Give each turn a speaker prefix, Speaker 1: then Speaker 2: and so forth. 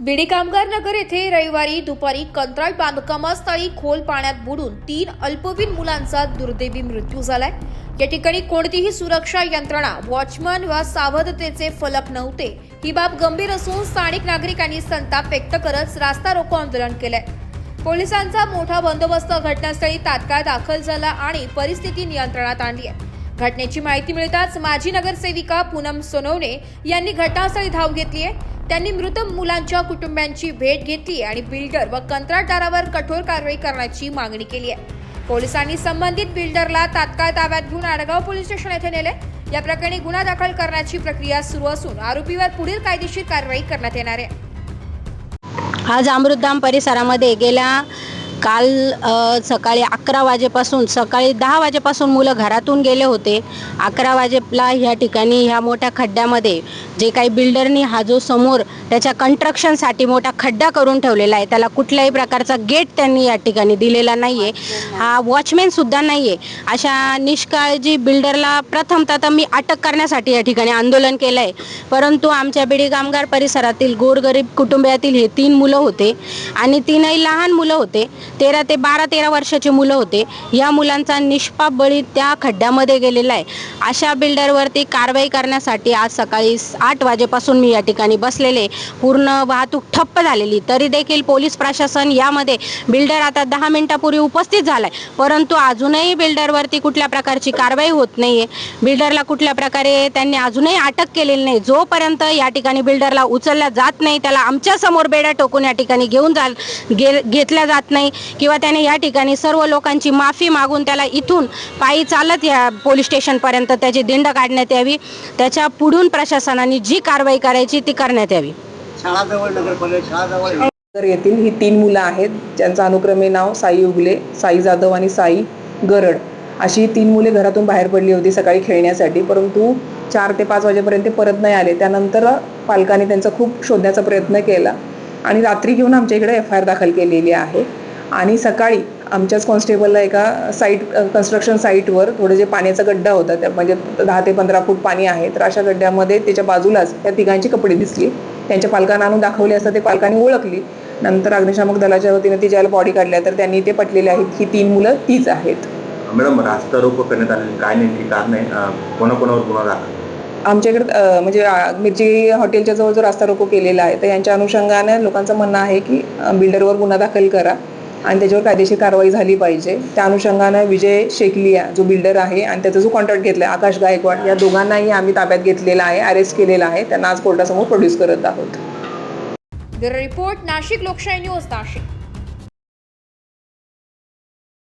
Speaker 1: बीडी कामगार नगर येथे रविवारी दुपारी कंत्राट बांधकामास्थळी खोल पाण्यात बुडून तीन अल्पवयीन मुलांचा दुर्दैवी मृत्यू झालाय. या ठिकाणी कोणतीही सुरक्षा यंत्रणा वॉचमन वा सावधतेचे फलक नव्हते. ही बाब गंभीर असून स्थानिक नागरिकांनी संताप व्यक्त करत रास्ता रोको आंदोलन केलंय. पोलिसांचा मोठा बंदोबस्त घटनास्थळी तात्काळ दाखल झाला आणि परिस्थिती नियंत्रणात आणली आहे. घटनेची माहिती मिळताच माजी नगरसेविका पूनम सोनवणे यांनी घटनास्थळी धाव घेतली आहे. त्यांनी मृत मुलांच्या कुटुंबियांची भेट घेतली आणि बिल्डर व कंत्राटदारावर कठोर कारवाई करण्याची मागणी केली आहे. पोलिसांनी संबंधित बिल्डरला तात्काळ ताब्यात घेऊन आडगाव पोलीस स्टेशन येथे नेले. या प्रकरणी गुन्हा दाखल करण्याची प्रक्रिया सुरू असून आरोपीवर पुढील कायदेशीर कारवाई करण्यात येणार आहे.
Speaker 2: आज अमृतधाम परिसरामध्ये गेल्या काल सकाळी अकरा वाजेपासून सकाळी दहा वाजेपासून मुलं घरातून गेले होते. अकरा वाजेला ह्या ठिकाणी ह्या मोठ्या खड्ड्यामध्ये जे काही बिल्डरनी हा जो समोर त्याच्या कन्स्ट्रक्शनसाठी मोठा खड्डा करून ठेवलेला आहे त्याला कुठल्याही प्रकारचा गेट त्यांनी या ठिकाणी दिलेला नाही आहे हा वॉचमॅनसुद्धा नाही आहे अशा निष्काळजी बिल्डरला प्रथमतः तर मी अटक करण्यासाठी या ठिकाणी आंदोलन केलं आहे परंतु आमच्या बिडी कामगार परिसरातील गोरगरीब कुटुंबातील हे तीन मुलं होते आणि तीनही लहान मुलं होते. तेरा ते बारा तेरा वर्षाचे मुलं होते. या मुलांचा निष्पाप बळी त्या खड्ड्यामध्ये गेलेला आहे. अशा बिल्डरवरती कारवाई करण्यासाठी आज सकाळी आठ वाजेपासून मी या ठिकाणी बसलेले पूर्ण वाहतूक ठप्प झालेली. तरी देखील पोलीस प्रशासन यामध्ये बिल्डर आता दहा मिनिटापूर्वी उपस्थित झालाय. परंतु अजूनही बिल्डरवरती कुठल्या प्रकारची कारवाई होत नाहीये. बिल्डरला कुठल्या प्रकारे त्यांनी अजूनही अटक केलेली नाही. जोपर्यंत या ठिकाणी बिल्डरला उचलल्या जात नाही त्याला आमच्यासमोर बेड्या टोकून या ठिकाणी घेऊन जा गे घेतल्या जात नाही. किंवा त्याने या ठिकाणी सर्व लोकांची माफी मागून त्याला इथून पायी चालत या पोलीस स्टेशनपर्यंत त्याची दिंड काढण्यात यावी. त्याच्या पुढून प्रशासनाने जी कारवाई करायची ती करण्यात यावी.
Speaker 3: नगर येथील ही तीन मुलं आहेत. ज्यांचं अनुक्रमे नाव साई उगले साई जाधव आणि साई गरड. अशी तीन मुले घरातून बाहेर पडली होती सकाळी खेळण्यासाठी. परंतु चार ते पाच वाजेपर्यंत ते परत नाही आले. त्यानंतर पालकांनी त्यांचा खूप शोधण्याचा प्रयत्न केला. आणि रात्री घेऊन आमच्या इकडे एफ आय आर दाखल केलेली आहे. आणि सकाळी आमच्याच कॉन्स्टेबलला एका साईट कन्स्ट्रक्शन साईटवर थोडं जे पाण्याचा गड्डा होता त्या म्हणजे दहा ते पंधरा फूट पाणी आहे तर अशा गड्ड्यामध्ये त्याच्या बाजूलाच त्या तिघांची कपडे दिसली. त्यांच्या पालकांना आणून दाखवले असता ते पालकांनी ओळखली. नंतर अग्निशामक दलाच्या वतीने ती ज्याला बॉडी काढल्या तर त्यांनी ते पटलेले आहेत ही तीन मुलं तीच आहेत.
Speaker 4: मॅडम रास्ता रोको करण्यात आलेली काय नेमकी कारण आहे कोणाकोणावर गुन्हा दाखल?
Speaker 3: आमच्याकडे म्हणजे मिरची हॉटेलच्या जवळ जो रास्ता रोको केलेला आहे तर यांच्या अनुषंगाने लोकांचं म्हणणं आहे की बिल्डरवर गुन्हा दाखल करा. आणि त्याच्यावर कायदेशीर कारवाई झाली पाहिजे. त्या अनुषंगानं विजय शेकलिया जो बिल्डर आहे आणि त्याचा जो कॉन्ट्रॅक्ट घेतला आहे आकाश गायकवाड या दोघांनाही आम्ही ताब्यात घेतलेला आहे अरेस्ट केलेला आहे. त्यांना आज कोर्टासमोर प्रोड्यूस करत आहोत.
Speaker 1: रिपोर्ट नाशिक लोकशाही न्यूज नाशिक.